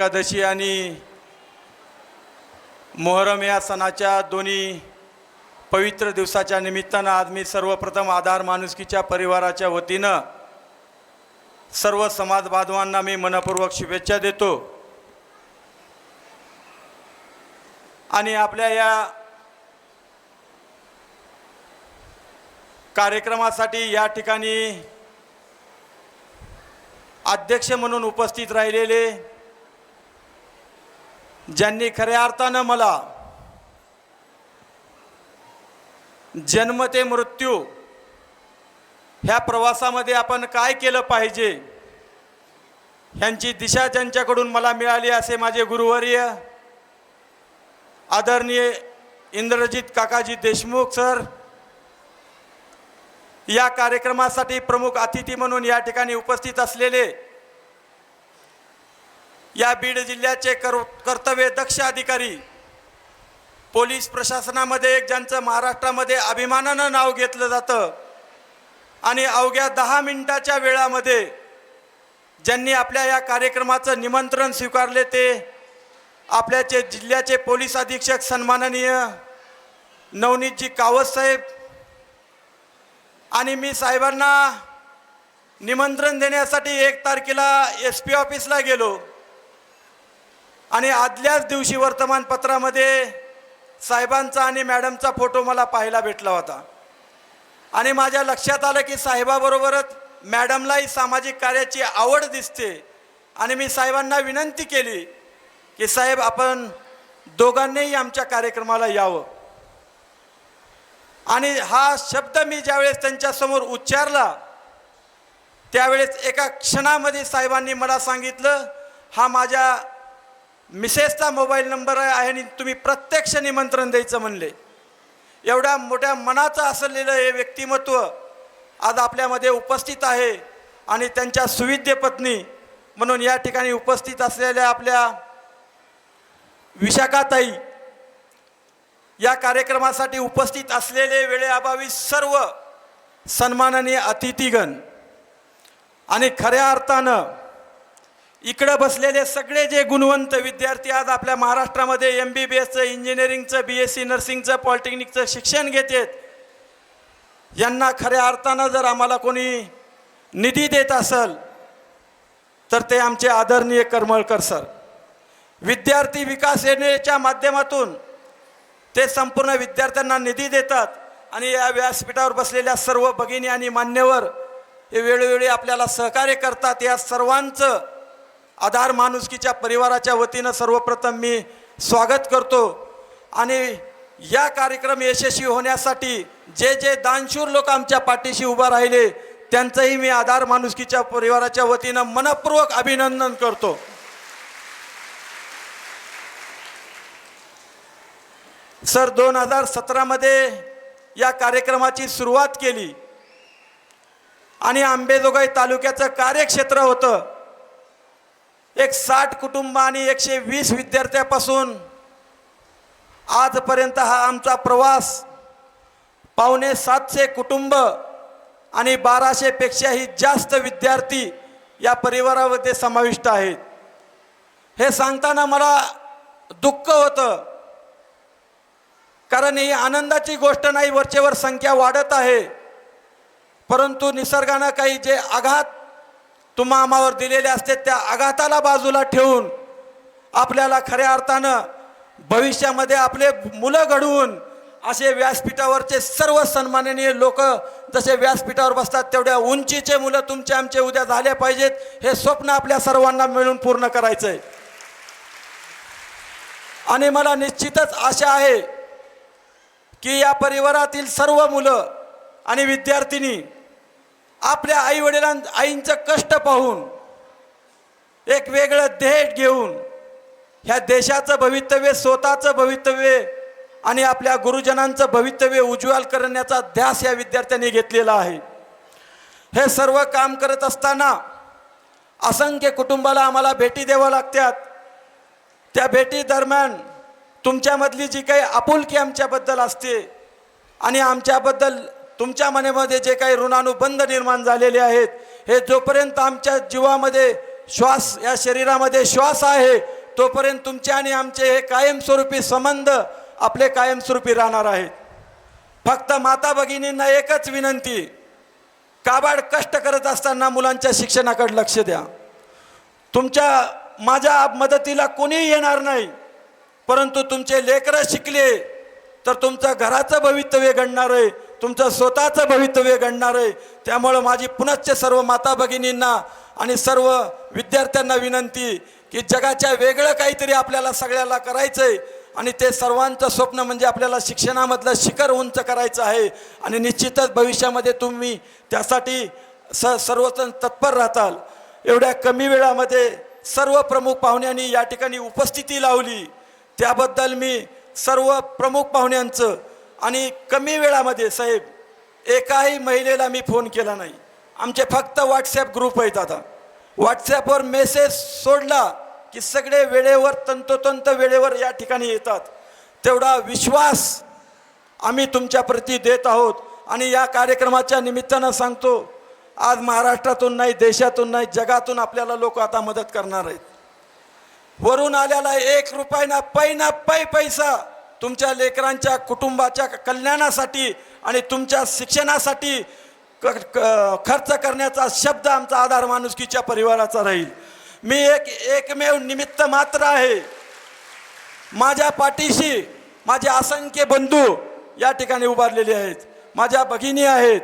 एकादशी आणि मोहरम या सणाच्या दोन्ही पवित्र दिवसाच्या निमित्तानं आज मी सर्वप्रथम आधार माणुसकीच्या परिवाराच्या वतीनं सर्व समाज बांधवांना मी मनपूर्वक शुभेच्छा देतो. आणि आपल्या या कार्यक्रमासाठी या ठिकाणी अध्यक्ष म्हणून उपस्थित राहिलेले ज्यांनी खऱ्या अर्थानं मला जन्म ते मृत्यू ह्या प्रवासामध्ये आपण काय केलं पाहिजे ह्यांची दिशा ज्यांच्याकडून मला मिळाली असे माझे गुरुवर्य आदरणीय इंद्रजित काकाजी देशमुख सर या कार्यक्रमासाठी प्रमुख अतिथी म्हणून या ठिकाणी उपस्थित असलेले या बीड जिल्ह्याचे कर कर्तव्य दक्ष अधिकारी पोलीस प्रशासनामध्ये एक ज्यांचं महाराष्ट्रामध्ये अभिमानानं नाव घेतलं जातं आणि अवघ्या दहा मिनिटाच्या वेळामध्ये ज्यांनी आपल्या या कार्यक्रमाचं निमंत्रण स्वीकारले ते आपल्याचे जिल्ह्याचे पोलीस अधीक्षक सन्माननीय नवनीतजी कावत साहेब आणि मी साहेबांना निमंत्रण देण्यासाठी एक तारखेला एस पी ऑफिसला गेलो. आणि आदल्याच दिवशी वर्तमानपत्रामध्ये साहेबांचा आणि मॅडमचा फोटो मला पाहायला भेटला होता. आणि माझ्या लक्षात आलं की साहेबाबरोबरच मॅडमलाही सामाजिक कार्याची आवड दिसते. आणि मी साहेबांना विनंती केली की साहेब आपण दोघांनीही आमच्या कार्यक्रमाला यावं. आणि हा शब्द मी ज्यावेळेस त्यांच्यासमोर उच्चारला त्यावेळेस एका क्षणामध्ये साहेबांनी मला सांगितलं हा माझ्या मिसेसचा मोबाईल नंबर आहे आणि तुम्ही प्रत्यक्ष निमंत्रण द्यायचं म्हणले. एवढ्या मोठ्या मनाचं असलेलं हे व्यक्तिमत्व आज आपल्यामध्ये उपस्थित आहे आणि त्यांच्या सुविद्य पत्नी म्हणून या ठिकाणी उपस्थित असलेल्या आपल्या विशाखाताई या कार्यक्रमासाठी उपस्थित असलेले वेळेअभावी सर्व सन्माननीय अतिथीगण आणि खऱ्या अर्थानं इकडं बसलेले सगळे जे गुणवंत विद्यार्थी आज आपल्या महाराष्ट्रामध्ये एम बी बी एसचं इंजिनिअरिंगचं बी एस सी नर्सिंगचं पॉलिटेक्निकचं शिक्षण घेतात. यांना खऱ्या अर्थानं जर आम्हाला कोणी निधी देत असेल तर ते आमचे आदरणीय करमळकर सर. विद्यार्थी विकास योजनेच्या माध्यमातून ते संपूर्ण विद्यार्थ्यांना निधी देतात आणि या व्यासपीठावर बसलेल्या सर्व भगिनी आणि मान्यवर हे वेळोवेळी आपल्याला सहकार्य करतात. या सर्वांचं आधार माणुसकीच्या परिवाराच्या वतीनं सर्वप्रथम मी स्वागत करतो. आणि या कार्यक्रम यशस्वी होण्यासाठी जे जे दानशूर लोक आमच्या पाठीशी उभा राहिले त्यांचंही मी आधार माणुसकीच्या परिवाराच्या वतीनं मनपूर्वक अभिनंदन करतो. सर दोन हजार सतरामध्ये या कार्यक्रमाची सुरुवात केली. आणि आंबेजोगाई तालुक्याचं कार्यक्षेत्र होतं. एक साठ कुटुंब आणि एकशे वीस विद्यार्थ्यापासून आजपर्यंत हा आमचा प्रवास पावणे सातशे कुटुंब आणि बाराशेपेक्षाही जास्त विद्यार्थी या परिवारामध्ये समाविष्ट आहेत. हे सांगताना मला दुःख होतं. कारण ही आनंदाची गोष्ट नाही वरचेवर संख्या वाढत आहे. परंतु निसर्गानं काही जे आघात तुम्हा आम्हावर दिलेले असते त्या आघाताला बाजूला ठेवून आपल्याला खऱ्या अर्थानं भविष्यामध्ये आपले मुलं घडवून असे व्यासपीठावरचे सर्व सन्माननीय लोक जसे व्यासपीठावर बसतात तेवढ्या उंचीचे मुलं तुमचे आमचे उद्या झाले पाहिजेत. हे स्वप्न आपल्या सर्वांना मिळून पूर्ण करायचं आहे आणि मला निश्चितच आशा आहे की या परिवारातील सर्व मुलं आणि विद्यार्थिनी आपल्या आई वडिलां आईंचं कष्ट पाहून एक वेगळं देश घेऊन ह्या देशाचं भवितव्य स्वतःचं भवितव्य आणि आपल्या गुरुजनांचं भवितव्य उज्ज्वल करण्याचा ध्यास या विद्यार्थ्यांनी घेतलेला आहे. हे सर्व काम करत असताना असंख्य कुटुंबाला आम्हाला भेटी द्याव्या लागतात. त्या भेटी दरम्यान तुमच्यामधली जी काही आपुलकी आमच्याबद्दल असते आणि आमच्याबद्दल तुमच्या मनामध्ये जे काही ऋणानुबंध निर्माण झालेले आहेत हे जोपर्यंत आमच्या जीवामध्ये श्वास या शरीरामध्ये श्वास आहे तोपर्यंत तुमचे आणि आमचे हे कायमस्वरूपी संबंध आपले कायमस्वरूपी राहणार आहेत. फक्त माता भगिनींना एकच विनंती काबाड कष्ट करत असताना मुलांच्या शिक्षणाकडे लक्ष द्या. तुमच्या माझ्या मदतीला कोणीही येणार नाही परंतु तुमचे लेकरं शिकले तर तुमचं घराचं भवितव्य घडणार आहे. तुमचं स्वतःचं भवितव्य घडणार आहे. त्यामुळं माझी पुनश्च सर्व माता भगिनींना आणि सर्व विद्यार्थ्यांना विनंती की जगाच्या वेगळं काहीतरी आपल्याला सगळ्याला करायचं आहे आणि ते सर्वांचं स्वप्न म्हणजे आपल्याला शिक्षणामधलं शिखर उंच करायचं आहे. आणि निश्चितच भविष्यामध्ये तुम्ही त्यासाठी स सर्वजण तत्पर राहताल. एवढ्या कमी वेळामध्ये सर्व प्रमुख पाहुण्यांनी या ठिकाणी उपस्थिती लावली. त्याबद्दल मी सर्व प्रमुख पाहुण्यांचं आणि कमी वेळामध्ये साहेब एकाही महिलेला मी फोन केला नाही. आमचे फक्त व्हॉट्सॲप ग्रुप आहेत आता. व्हॉट्सॲपवर मेसेज सोडला की सगळे वेळेवर तंतोतंत वेळेवर या ठिकाणी येतात. तेवढा विश्वास आम्ही तुमच्याप्रती देत आहोत आणि या कार्यक्रमाच्या निमित्तानं सांगतो आज महाराष्ट्रातून नाही देशातून नाही जगातून आपल्याला लोक आता मदत करणार आहेत. वरून आलेला एक रुपयाना पै ना पै पैसा तुमच्या लेकरांच्या कुटुंबाच्या कल्याणासाठी आणि तुमच्या शिक्षणासाठी क- क- खर्च करण्याचा शब्द आमचा आधार माणुसकीच्या परिवाराचा राहील. मी एक एकमेव निमित्त मात्र आहे. माझ्या पाठीशी माझे असंख्य बंधू या ठिकाणी उभारलेले आहेत. माझ्या भगिनी आहेत.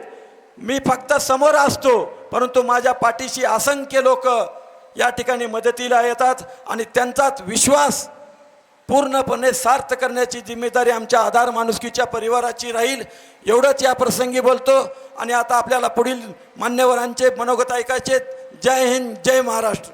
मी फक्त समोर असतो परंतु माझ्या पाठीशी असंख्य लोक या ठिकाणी मदतीला येतात आणि त्यांचाच विश्वास पूर्णपणे सार्थ करण्याची जिम्मेदारी आमच्या आधार माणुसकीच्या परिवाराची राहील. एवढंच या प्रसंगी बोलतो आणि आता आपल्याला पुढील मान्यवरांचे मनोगत ऐकायचे जय हिंद जय महाराष्ट्र.